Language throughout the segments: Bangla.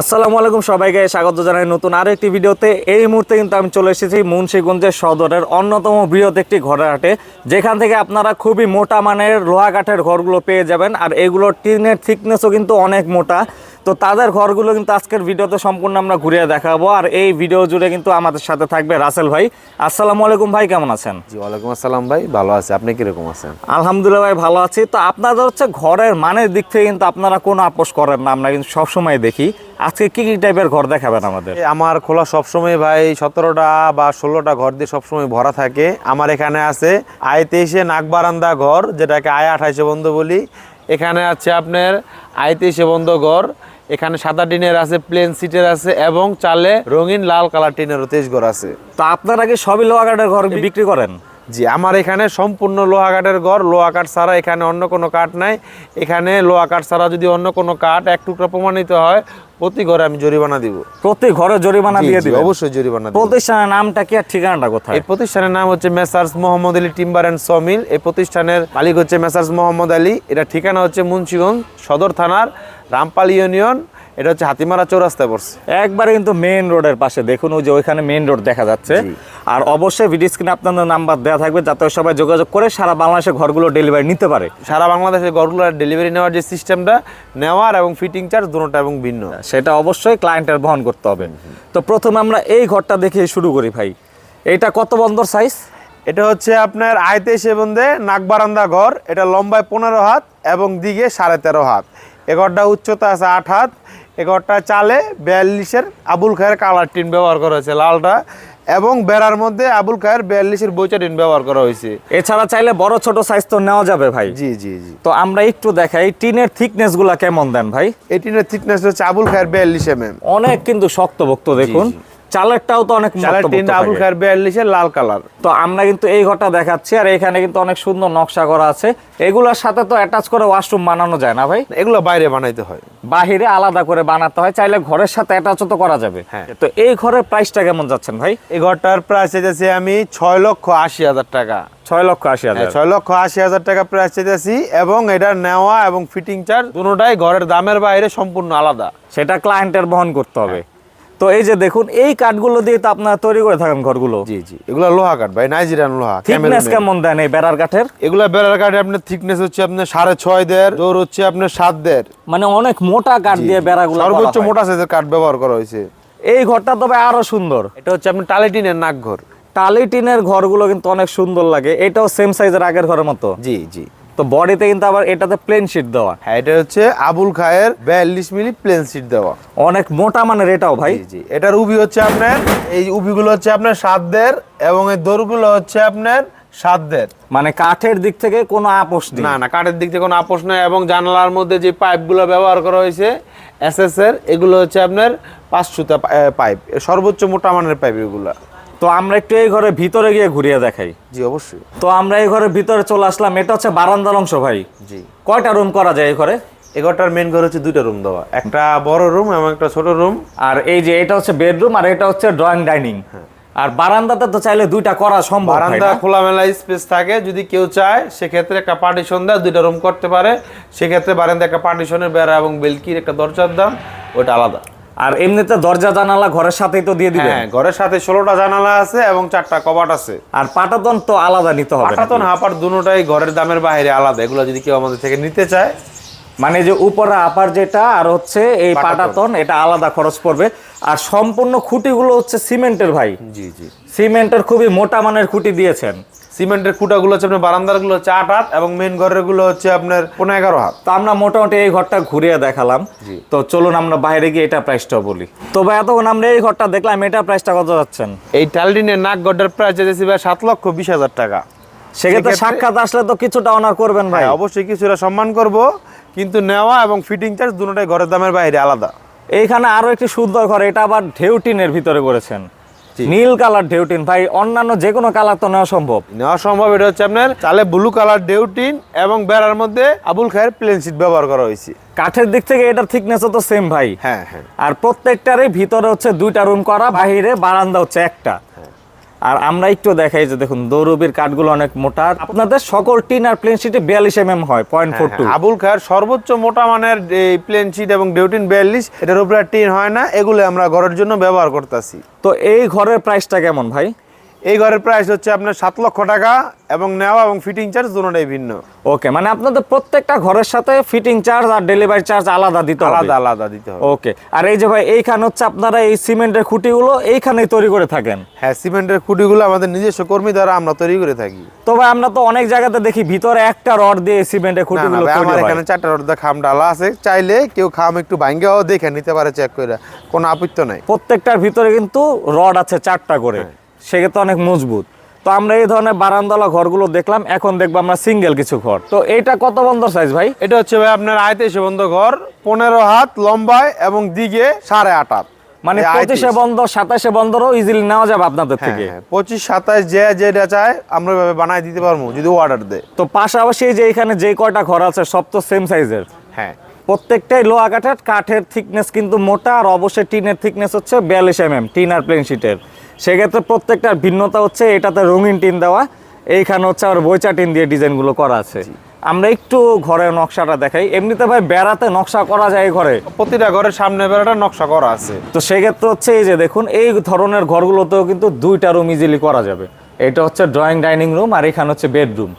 আসসালামু আলাইকুম সবাইকে, স্বাগত জানাই নতুন আরও একটি ভিডিওতে। এই মুহূর্তে কিন্তু আমি চলে এসেছি মুন্সিগঞ্জের সদরের অন্যতম বৃহৎ একটি ঘরের হাটে, যেখান থেকে আপনারা খুবই মোটা মানের লোহা কাঠের ঘরগুলো পেয়ে যাবেন। আর এগুলোর টিনের থিকনেসও কিন্তু অনেক মোটা। তো তাদের ঘরগুলো কিন্তু আজকের ভিডিওতে সম্পূর্ণ আমরা ঘুরিয়ে দেখাবো। আর এই ভিডিও জুড়ে কিন্তু আমাদের সাথে থাকবে রাসেল ভাই। আসসালামু আলাইকুম ভাই কেমন আছেন? জি ওয়ালাইকুম আসসালাম ভাই ভালো আছে। আপনি কীরকম আছেন? আলহামদুলিল্লাহ ভাই ভালো আছি। তো আপনাদের হচ্ছে ঘরের মানের দিক থেকে কিন্তু আপনারা কোনো আপোষ করেন না আমরা কিন্তু সবসময় দেখি। আজকে কি কি টাইপের ঘর দেখাবেন আমাদের? আমার খোলা সবসময় ভাই সতেরোটা বা ষোলোটা ঘর দিয়ে সবসময় ভরা থাকে। আমার এখানে আছে আয় তেইশে নাগবারান্দা ঘর যেটাকে আয় আঠাইশে বন্ধ বলি। এখানে আছে আপনার আয় তেইশে বন্ধ ঘর। এখানে সাদা টিনের আছে প্লেন সিটের আছে এবং চালে রঙিন লাল কালার টিনেরও তেজগড় ঘর আছে। তা আপনার আগে সবই লোহা কাঠের ঘর বিক্রি করেন? জি আমার এখানে সম্পূর্ণ লোহা কাঠের ঘর লোহা কাঠ ছাড়া এখানে অন্য কোনো কাঠ নাই। এখানে লোহা কাঠ ছাড়া যদি অন্য কোনো কাঠ এক টুকরা প্রমাণিত হয় প্রতি ঘরে আমি জরিমানা দিব। প্রতি ঘরে জরিমানা দিয়ে জি, দিবেন? অবশ্যই জরিমানা প্রতিষ্ঠানের নামটা কি আর ঠিকানাটা কোথায়? এই প্রতিষ্ঠানের নাম হচ্ছে messrs Mohammad Ali timber and sawmill. এই প্রতিষ্ঠানের মালিক হচ্ছে মেসার্স মোহাম্মদ আলী। এটা ঠিকানা হচ্ছে মুন্সিগঞ্জ সদর থানার রামপাল ইউনিয়ন এটা হচ্ছে হাতিমারা চৌরাস্তায় পড়ছে। একবারে কিন্তু মেইন রোডের পাশে। দেখুন ওই যে ওইখানে মেইন রোড দেখা যাচ্ছে। আর অবশ্যই ভিডিও স্ক্রিনে আপনাদের নাম্বার দেওয়া থাকবে যাতে সবাই যোগাযোগ করে সারা বাংলাদেশে ঘরগুলো ডেলিভারি নিতে পারে। সারা বাংলাদেশে ঘরগুলোর ডেলিভারি নেওয়ার যে সিস্টেমটা নেওয়ার এবং ফিটিং চার্জ দুটোটা এবং ভিন্ন। সেটা অবশ্যই ক্লায়েন্টের বহন করতে হবে। তো প্রথমে আমরা এই ঘরটা দেখে শুরু করি ভাই। এটা কত বন্দর সাইজ এটা হচ্ছে আপনার আয়তে সেবন্দে নাকবারান্দা ঘর। এটা লম্বায় পনেরো হাত এবং দিকে সাড়ে তেরো হাত। এ ঘরটা উচ্চতা আছে আট হাত। এ ঘরটা চালে বিয়াল্লিশের আবুল খায়ের কালার টিন ব্যবহার করা হয়েছে লালটা। এবং বেড়ার মধ্যে আবুল খায়ের বিয়াল্লিশের বইচা টিন ব্যবহার করা হয়েছে। এছাড়া চাইলে বড় ছোট সাইজ তো নেওয়া যাবে ভাই। জি জি জি। তো আমরা একটু দেখাই টিনের থিকনেসগুলা কেমন দেন ভাই? এই টিনের থিকনেস হচ্ছে আবুল খায়ের বিয়াল্লিশ এম অনেক কিন্তু শক্তভক্ত দেখুন। চালেরটাও তো অনেক চালের আবুল। খায়ের বিয়াল্লিশের লাল কালার। তো আমরা কিন্তু এই ঘরটা দেখাচ্ছি আর এখানে কিন্তু অনেক সুন্দর নকশা করা আছে। এগুলোর সাথে তো অ্যাটাচ করে ওয়াশরুম বানানো যায় না ভাই। এগুলো বাইরে বানাইতে হয়। বাহিরে আলাদা করে বানাতে হয় চাইলে ঘরের সাথে অ্যাটাচও তো করা যাবে। হ্যাঁ। তো এই ঘরের প্রাইসটা কেমন যাচ্ছেন ভাই? এই ঘরটার প্রাইস চাইতেছি আমি ছয় লক্ষ আশি হাজার টাকা। ছয় লক্ষ আশি হাজার। হ্যাঁ, ছয় লক্ষ আশি হাজার টাকা প্রাইস চাইতেছি এবং এটা নেওয়া এবং ফিটিং চার্জ দুটোটাই ঘরের দামের বাইরে সম্পূর্ণ আলাদা। সেটা ক্লায়েন্টের বহন করতে হবে। তো এই যে দেখুন এই কাঠগুলো দিয়ে তো আপনারা তৈরি করে থাকেন ঘরগুলো। জি জি। এগুলো লোহা কাঠ ভাই নাইজেরিয়ান লোহা থিকনেস কেমন দেন এই বেড়ার কাঠের? এগুলা বেড়ার কাঠে আপনার থিকনেস হচ্ছে আপনার সাড়ে ছয় দের দৌর হচ্ছে আপনার সাত দের মানে অনেক মোটা কাঠ দিয়ে বেড়াগুলো সর্বোচ্চ মোটা সাইজের কাঠ ব্যবহার করা হয়েছে। এই ঘরটা তবে আরও সুন্দর। এটা হচ্ছে আপনার টালিটিনের নাক ঘর। টালি টিনের ঘরগুলো কিন্তু অনেক সুন্দর লাগে। এটাও সেম সাইজের আগের ঘরের মতো। জি জি। তো বডিতে কিন্তু আবার এটাতে প্লেন শিট দেওয়া। হ্যাঁ এটা হচ্ছে আবুল খায়ের বিয়াল্লিশ মিলি প্লেন শিট দেওয়া। অনেক মোটা মানের এটাও ভাই। জি এটার উবি হচ্ছে আপনার এই উবিগুলো হচ্ছে আপনার সাত দের এবং এই দৌড়গুলো হচ্ছে আপনার সাত দের মানে কাঠের দিক থেকে কোনো আপোষ নেই। না না কাঠের দিক থেকে কোনো আপোষ নাই এবং জানালার মধ্যে যে পাইপগুলো ব্যবহার করা হয়েছে এসএস এর এগুলো হচ্ছে আপনার পাঁচ সুতা পাইপ সর্বোচ্চ মোটা মানের পাইপ এগুলো। তো আমরা একটু এই ঘরের ভিতরে গিয়ে ঘুরিয়ে দেখাই। জি অবশ্যই। তো আমরা এই ঘরের ভিতরে চলে আসলাম এটা হচ্ছে বারান্দার অংশ ভাই। জি। কয়টা রুম করা যায় এই ঘরে? এগারোটার মেন ঘর হচ্ছে দুইটা রুম দেওয়া। একটা বড় রুম এবং একটা ছোট রুম আর এই যে এটা হচ্ছে বেডরুম আর এটা হচ্ছে ড্রয়িং ডাইনিং আর বারান্দাতে তো চাইলে দুইটা করা সম্ভব বারান্দা খোলামেলা স্পেস থাকে যদি কেউ চায় সেক্ষেত্রে একটা পার্টিশন দেয় দুইটা রুম করতে পারে। সেক্ষেত্রে বারান্দা একটা পার্টিশনের বেড়া এবং বেলকির একটা দরজার দাম ওটা আলাদা। আর এমনিতে দরজা জানালা ঘরের সাথেই তো দিয়ে দিবেন। হ্যাঁ ঘরের সাথে ষোলোটা জানালা আছে এবং চারটা কবাট আছে। আর পাটাতন তো আলাদা নিতে হবে পাটাতন হাপার দুটোটাই ঘরের দামের বাইরে আলাদা। এগুলো যদি কেউ আমাদের থেকে নিতে চায়। মানে যে উপরে আপার যেটা আর হচ্ছে এই পাটাতন। পাটাতন এটা আলাদা খরচ পড়বে। আর সম্পূর্ণ খুঁটিগুলো হচ্ছে সিমেন্টের ভাই। জি জি। সিমেন্টের খুবই মোটা মানের খুঁটি দিয়েছেন। সিমেন্টের খুঁটাগুলো হচ্ছে আপনার বারান্দারগুলো হচ্ছে আট হাত এবং মেন ঘরেরগুলো হচ্ছে আপনার পনেরো এগারো হাত। তো আমরা মোটামুটি এই ঘরটা ঘুরিয়ে দেখালাম। তো চলুন আমরা বাইরে গিয়ে এটা প্রাইসটা বলি। তো ভাই এতক্ষণ আমরা এই ঘরটা দেখলাম এটা প্রাইসটা কত যাচ্ছেন? এই টালডিনের নাক গড্ডার প্রাইস যেতেছি ভাই সাত লক্ষ বিশ হাজার টাকা। সেক্ষেত্রে সাক্ষাৎ আসলে তো কিছুটা অনার করবেন ভাই। হ্যাঁ অবশ্যই কিছুটা সম্মান করব কিন্তু নেওয়া এবং ফিটিং চার্জ দুটোটাই ঘরের দামের বাইরে আলাদা। এইখানে আরও একটি সুন্দর ঘর এটা আবার ঢেউটিনের ভিতরে করেছেন। নীল কালার ডেউটিন ভাই অন্যান্য যে কোনো কালার তো নেওয়া সম্ভব। নেওয়া সম্ভব এটা হচ্ছে আপনার চালে ব্লু কালার ডেউটিন এবং বেড়ার মধ্যে আবুল খায়ের প্লেন সিট ব্যবহার করা হয়েছে। কাঠের দিক থেকে এটার থিকনেসও তো সেম ভাই। হ্যাঁ হ্যাঁ। আর প্রত্যেকটারই ভিতরে হচ্ছে দুইটা রুম করা বাহিরে বারান্দা হচ্ছে একটা। আর আমরা একটু দেখাই যে দেখুন দৌরবির কাঠগুলো অনেক মোটা। আপনাদের সকল টিন আর প্লেন শিটে বিয়াল্লিশ এম এম হয় point four two Abul Khair সর্বোচ্চ মোটা মানের এই প্লেন শিট এবং ডিউটিন বিয়াল্লিশ এটার উপরে টিন হয় না এগুলো আমরা ঘরের জন্য ব্যবহার করতেছি। তো এই ঘরের প্রাইসটা কেমন ভাই? এই ঘরের প্রাইস হচ্ছে আপনার সাত লক্ষ টাকা এবং নেওয়া এবং ফিটিং চার্জ দুটোটাই ভিন্ন। ওকে মানে আপনাদের প্রত্যেকটা ঘরের সাথে ফিটিং চার্জ আর ডেলিভারি চার্জ আলাদা দিতে হবে। আলাদা আলাদা দিতে হবে। ওকে আর এই যে ভাই এইখানে হচ্ছে আপনারা এই সিমেন্টের খুঁটিগুলো এইখানেই তৈরি করে থাকেন? হ্যাঁ সিমেন্টের খুঁটিগুলো আমাদের নিজস্ব কর্মী দ্বারা আমরা তৈরি করে থাকি। তবে আমরা তো অনেক জায়গাতে দেখি ভিতরে একটা রড দিয়ে সিমেন্টের খুঁটিগুলো তৈরি আমার এখানে চারটা রোদ খাম ডালা আছে। চাইলে কেউ খাম একটু ভাঙ্গেও দেখে নিতে পারে চেক করে। কোনো আপত্তি নাই। প্রত্যেকটার ভিতরে কিন্তু রড আছে চারটা করে। হ্যাঁ। সেক্ষেত্রে অনেক মজবুত। তো আমরা এই ধরনের বারান্দালা ঘরগুলো দেখলাম এখন দেখব আমরা সিঙ্গেল কিছু ঘর। তো এইটা কত বন্দর সাইজ ভাই? এটা হচ্ছে ভাই আপনার আয়তেশে বন্ধ ঘর পনেরো হাত লম্বায় এবং দিকে সাড়ে আট হাত। মানে। পঁচিশে বন্দর সাতাশে বন্দরও ইজিলি নেওয়া যাবে আপনাদের হ্যাঁ, থেকে। হ্যাঁ, পঁচিশ সাতাশ যে যেটা চায় আমরা ওইভাবে বানাই দিতে পারব যদি অর্ডার দেয়। তো পাশাপাশি যে এখানে যে কয়টা ঘর আছে সব তো সেম সাইজের হ্যাঁ। প্রত্যেকটাই লোহা কাঠের কাঠের থিকনেস কিন্তু মোটা আর অবশ্যই টিনের থিকনেস হচ্ছে বিয়াল্লিশ এম এম টিন আর প্লেন শিটের সেক্ষেত্রে প্রত্যেকটার ভিন্নতা হচ্ছে এটাতে রঙিন টিন দেওয়া এইখানে হচ্ছে আবার বইচা টিন দিয়ে ডিজাইনগুলো করা আছে। আমরা একটু ঘরের নকশাটা দেখাই। এমনিতে ভাই বেড়াতে নকশা করা যায় ঘরে? প্রতিটা ঘরের সামনে বেড়াটা নকশা করা আছে। তো সেক্ষেত্রে হচ্ছে এই যে দেখুন এই ধরনের ঘরগুলোতেও কিন্তু দুইটা রুম ইজিলি করা যাবে। এটা হচ্ছে ড্রয়িং ডাইনিং রুম আর এখানে হচ্ছে বেডরুম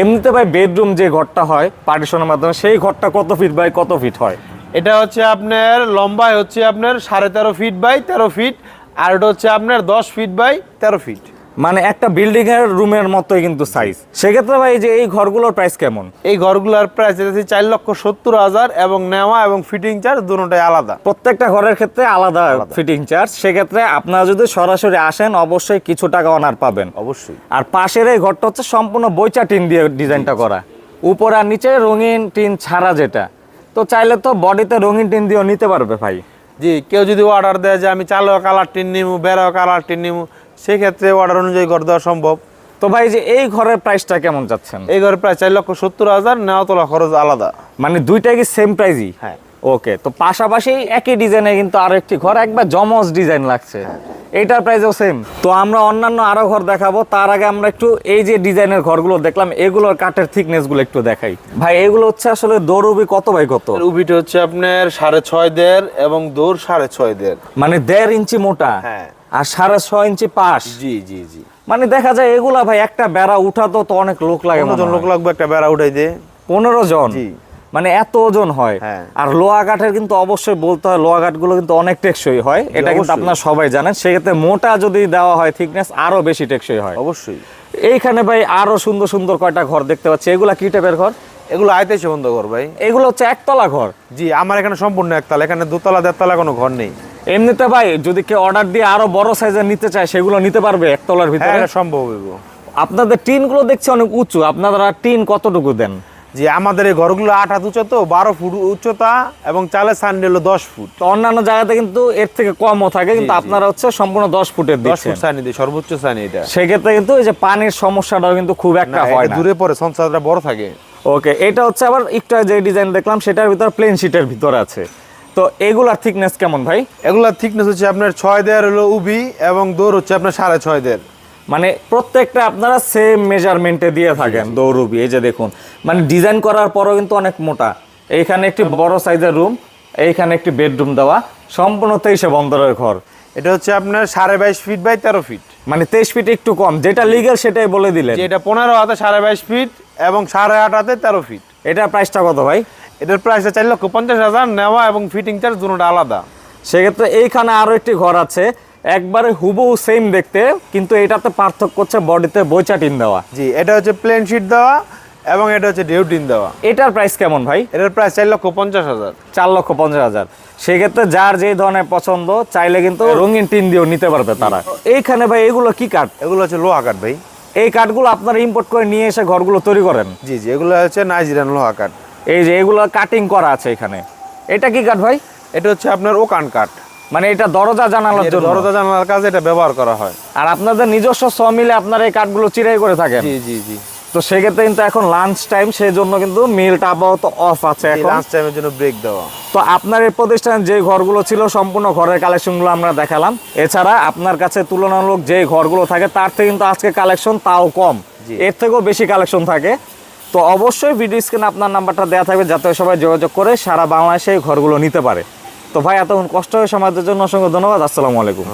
এমনিতে ভাই বেডরুম যে ঘরটা হয় পার্টিশনের মাধ্যমে সেই ঘরটা কত ফিট বাই কত ফিট হয়? এটা হচ্ছে আপনার লম্বায় হচ্ছে আপনার সাড়ে তেরো ফিট বাই তেরো ফিট আর এটা হচ্ছে আপনার দশ ফিট বাই তেরো ফিট মানে একটা বিল্ডিং এর রুমের মতোই কিন্তু সাইজ সেক্ষেত্রে ভাই যে এই ঘরগুলোর প্রাইস কেমন? এই ঘরগুলোর প্রাইস যেতেছে চার লক্ষ সত্তর হাজার এবং নেওয়া এবং ফিটিং চার্জ দুটোটাই আলাদা। প্রত্যেকটা ঘরের ক্ষেত্রে আলাদা ফিটিং চার্জ সেক্ষেত্রে আপনারা যদি সরাসরি আসেন অবশ্যই কিছু টাকা অনার পাবেন। অবশ্যই। আর পাশের এই ঘরটা হচ্ছে সম্পূর্ণ বইচা টিন দিয়ে ডিজাইনটা করা। উপর আর নিচে রঙিন টিন ছাড়া যেটা। তো চাইলে তো বডিতে রঙিন টিন দিয়েও নিতে পারবে ভাই। জি কেউ যদি অর্ডার দেয় যে আমি চালো কালার টিন নিমু বেরো কালার টিন নিমু সেক্ষেত্রে অর্ডার অনুযায়ী ঘর দেওয়া সম্ভব। তো ভাই যে এই ঘরের প্রাইসটা কেমন যাচ্ছেন এই ঘরের প্রায় চার লক্ষ সত্তর হাজার নেওয়া তোলা খরচ আলাদা। মানে দুইটাই কি সেম প্রাইজই হ্যাঁ। ওকে তো পাশাপাশি একই ডিজাইনে কিন্তু আরেকটি একটি ঘর একবার জমজ ডিজাইন লাগছে। এইটার প্রাইসও সেম তো আমরা অন্যান্য আরও ঘর দেখাবো। তার আগে আমরা একটু এই যে ডিজাইনের ঘরগুলো দেখলাম এগুলোর কাঠের থিকনেসগুলো একটু দেখাই। ভাই এগুলো হচ্ছে আসলে দৌড়বি কত বাই কত? উবিটা হচ্ছে আপনার সাড়ে ছয় দের এবং দৌড় সাড়ে ছয় দের মানে দেড় ইঞ্চি মোটা হ্যাঁ। আর সাড়ে ছয় ইঞ্চি পাশ। জি জি জি। মানে দেখা যায় এগুলা ভাই একটা বেড়া উঠাতো তো অনেক লোক লাগে। লোক লাগবে একটা বেড়া উঠাই দে পনেরো জন? জি। মানে এত ওজন হয়। হ্যাঁ। আর লোহা কাঠের কিন্তু অবশ্যই বলতে হয় লোহা কাঠগুলো কিন্তু অনেক টেকসই হয়। এটা কিন্তু। আপনারা সবাই জানেন। সেক্ষেত্রে মোটা যদি দেওয়া হয় থিকনেস আরও বেশি টেকসই হয়। অবশ্যই। এইখানে ভাই আরও সুন্দর সুন্দর কয়টা ঘর দেখতে পাচ্ছি। এগুলা কি টাইপের ঘর? এগুলো আইতেছে বন্ধ ঘর ভাই। এগুলো হচ্ছে একতলা ঘর। জি আমার এখানে সম্পূর্ণ একতলা। এখানে দুতলা দেড়তলা কোনো ঘর নেই। এমনিতে ভাই যদি কেউ অর্ডার দিয়ে আরও বড় সাইজের নিতে চায় সেগুলো নিতে পারবে একতলার হ্যাঁ ভিতরে? সম্ভব হইব। আপনাদের টিনগুলো দেখছি অনেক উঁচু। আপনারা টিন কতটুকু দেন? জি আমাদের এই ঘরগুলো আট হাত উচ্চতা তো বারো ফুট উচ্চতা এবং চালের সান্ডি হলো দশ ফুট। তো অন্যান্য জায়গাতে কিন্তু এর থেকে কমও থাকে কিন্তু। আপনারা হচ্ছে সম্পূর্ণ দশ ফুটের দশ ফুট সানি দিই সর্বোচ্চ সানি এটা। সেক্ষেত্রে কিন্তু এই যে পানির সমস্যাটাও কিন্তু খুব একটা হয় দূরে পরে সংসারটা বড় থাকে। ওকে এটা হচ্ছে আবার একটু যে ডিজাইন দেখলাম সেটার ভিতর প্লেন শিটের ভিতর আছে। তো এগুলার থিকনেস কেমন ভাই? এগুলার থিকনেস হচ্ছে আপনার ছয় দেয়ার হলো উবি এবং দৌড় হচ্ছে আপনার সাড়ে ছয় দেড় মানে প্রত্যেকটা আপনারা সেম মেজারমেন্টে দিয়ে থাকেন দৌড়বি এই যে দেখুন। মানে ডিজাইন করার পরও কিন্তু অনেক মোটা। এইখানে একটি বড় সাইজের রুম এইখানে একটি বেডরুম দেওয়া। সম্পূর্ণ তেইশে বন্দরের ঘর। এটা হচ্ছে আপনার সাড়ে বাইশ ফিট বাই তেরো ফিট মানে তেইশ ফিট একটু কম। যেটা লিগেল সেটাই বলে দিলেন। এটা পনেরো হাতে সাড়ে বাইশ ফিট এবং সাড়ে আট হাতে তেরো ফিট এটার প্রাইসটা কত ভাই? এটার প্রাইসটা চার লক্ষ পঞ্চাশ হাজার নেওয়া এবং ফিটিং চার্জ দুটোটা আলাদা। সেক্ষেত্রে এইখানে আরও একটি ঘর আছে। একবারে হুবহু সেম দেখতে কিন্তু এটাতে পার্থক্য হচ্ছে বডিতে বইচা টিন দেওয়া। জি এটা হচ্ছে প্লেন শিট দেওয়া এবং এটা হচ্ছে ডিউটিন দেওয়া। এটার প্রাইস কেমন ভাই? এটার প্রাইস চার লক্ষ পঞ্চাশ হাজার। চার লক্ষ পঞ্চাশ হাজার। সেক্ষেত্রে যার যে ধরনের পছন্দ চাইলে কিন্তু রঙিন টিন দিয়েও নিতে পারবে তারা। এইখানে ভাই এগুলো কি কাঠ এগুলো হচ্ছে লোহা কাঠ ভাই। এই কাঠগুলো আপনারা ইম্পোর্ট করে নিয়ে এসে ঘরগুলো তৈরি করেন? জি জি এগুলো হচ্ছে নাইজেরিয়ান লোহা কাঠ এই যে এগুলো কাটিং করা আছে এখানে। এটা কি কাঠ ভাই? এটা হচ্ছে আপনার ওকান কাঠ মানে এটা দরজা জানালার জন্য। দরজা জানালার কাজে এটা ব্যবহার করা হয়। আর আপনাদের নিজস্ব স মিলে আপনারা এই কাঠগুলো চিরাই করে থাকেন। জি জি জি। তো সেক্ষেত্রে কিন্তু এখন লাঞ্চ টাইম সেই জন্য কিন্তু মিলটা আপাতত অফ আছে এখন। লাঞ্চ টাইমের জন্য ব্রেক দেওয়া। তো আপনার এই প্রতিষ্ঠানে যে ঘরগুলো ছিল সম্পূর্ণ ঘরের কালেকশনগুলো আমরা দেখালাম। এছাড়া আপনার কাছে তুলনামূলক যে ঘরগুলো থাকে তার থেকে কিন্তু আজকে কালেকশন তাও কম। এর থেকেও বেশি কালেকশন থাকে। তো অবশ্যই ভিডিও স্ক্রিনে আপনার নাম্বারটা দেওয়া থাকবে যাতে সবাই যোগাযোগ করে সারা বাংলাদেশে এই ঘরগুলো নিতে পারে। তো ভাই এতক্ষণ কষ্ট হয়ে সমাজের জন্য অসংখ্য ধন্যবাদ। আসসালামু আলাইকুম।